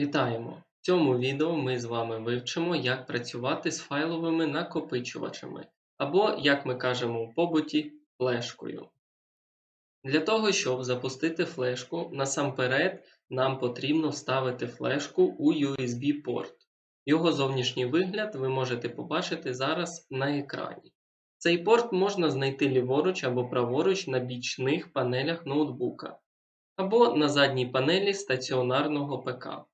Вітаємо! В цьому відео ми з вами вивчимо, як працювати з файловими накопичувачами, або, як ми кажемо в побуті, флешкою. Для того, щоб запустити флешку, насамперед нам потрібно вставити флешку у USB-порт. Його зовнішній вигляд ви можете побачити зараз на екрані. Цей порт можна знайти ліворуч або праворуч на бічних панелях ноутбука, або на задній панелі стаціонарного ПК.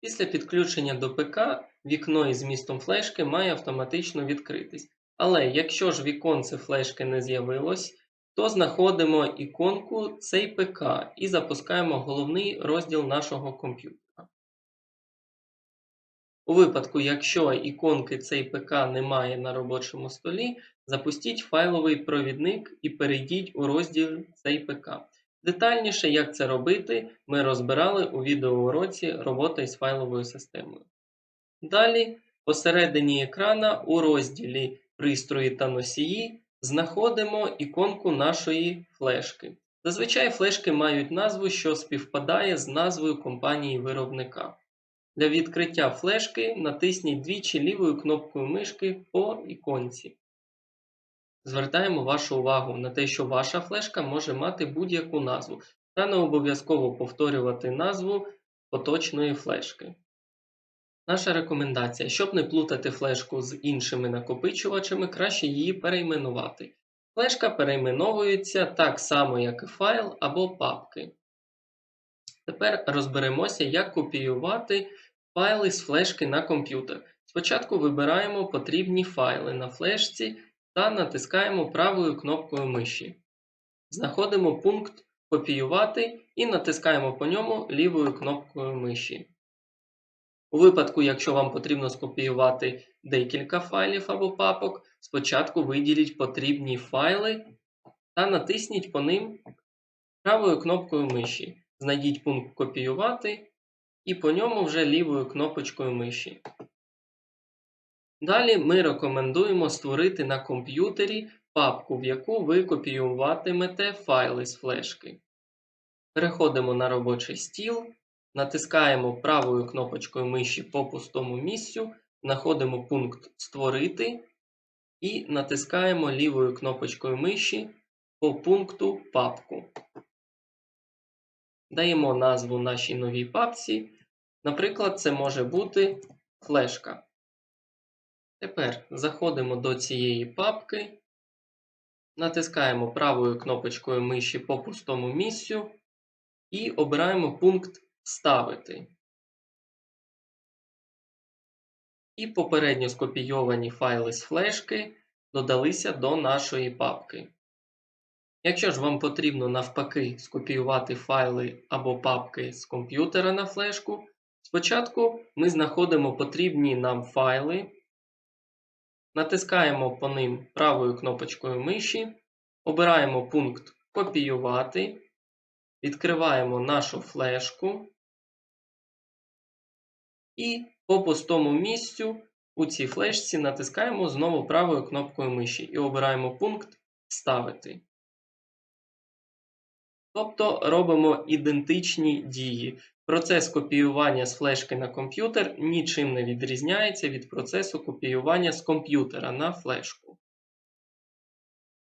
Після підключення до ПК вікно із змістом флешки має автоматично відкритись. Але якщо ж віконце флешки не з'явилось, то знаходимо іконку цей ПК і запускаємо головний розділ нашого комп'ютера. У випадку, якщо іконки цей ПК немає на робочому столі, запустіть файловий провідник і перейдіть у розділ цей ПК. Детальніше, як це робити, ми розбирали у відеоуроці робота із файловою системою. Далі, посередині екрана у розділі Пристрої та носії знаходимо іконку нашої флешки. Зазвичай флешки мають назву, що співпадає з назвою компанії виробника. Для відкриття флешки натисніть двічі лівою кнопкою мишки по іконці. Звертаємо вашу увагу на те, що ваша флешка може мати будь-яку назву, та не обов'язково повторювати назву поточної флешки. Наша рекомендація, щоб не плутати флешку з іншими накопичувачами, краще її перейменувати. Флешка перейменовується так само, як і файл або папки. Тепер розберемося, як копіювати файли з флешки на комп'ютер. Спочатку вибираємо потрібні файли на флешці та натискаємо правою кнопкою миші. Знаходимо пункт Копіювати і натискаємо по ньому лівою кнопкою миші. У випадку, якщо вам потрібно скопіювати декілька файлів або папок, спочатку виділіть потрібні файли та натисніть по ним правою кнопкою миші. Знайдіть пункт Копіювати і по ньому вже лівою кнопочкою миші. Далі ми рекомендуємо створити на комп'ютері папку, в яку ви копіюватимете файли з флешки. Переходимо на робочий стіл, натискаємо правою кнопочкою миші по пустому місцю, знаходимо пункт Створити і натискаємо лівою кнопочкою миші по пункту Папку. Даємо назву нашій новій папці. Наприклад, це може бути флешка. Тепер заходимо до цієї папки, натискаємо правою кнопочкою миші по пустому місцю і обираємо пункт Вставити. І попередньо скопійовані файли з флешки додалися до нашої папки. Якщо ж вам потрібно навпаки скопіювати файли або папки з комп'ютера на флешку, спочатку ми знаходимо потрібні нам файли. Натискаємо по ним правою кнопочкою миші, обираємо пункт Копіювати, відкриваємо нашу флешку і по пустому місцю у цій флешці натискаємо знову правою кнопкою миші і обираємо пункт Вставити. Тобто робимо ідентичні дії. Процес копіювання з флешки на комп'ютер нічим не відрізняється від процесу копіювання з комп'ютера на флешку.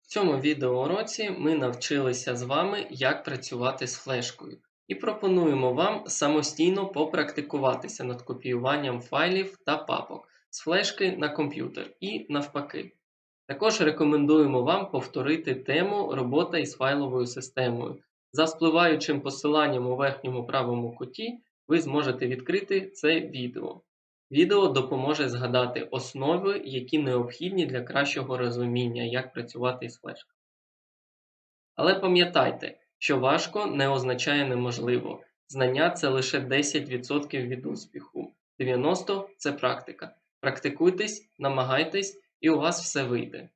В цьому відеоуроці ми навчилися з вами, як працювати з флешкою, і пропонуємо вам самостійно попрактикуватися над копіюванням файлів та папок з флешки на комп'ютер і навпаки. Також рекомендуємо вам повторити тему робота із файловою системою. За спливаючим посиланням у верхньому правому куті ви зможете відкрити це відео. Відео допоможе згадати основи, які необхідні для кращого розуміння, як працювати із флешками. Але пам'ятайте, що важко не означає неможливо. Знання це лише 10% від успіху, 90% це практика. Практикуйтесь, намагайтесь, і у вас все вийде.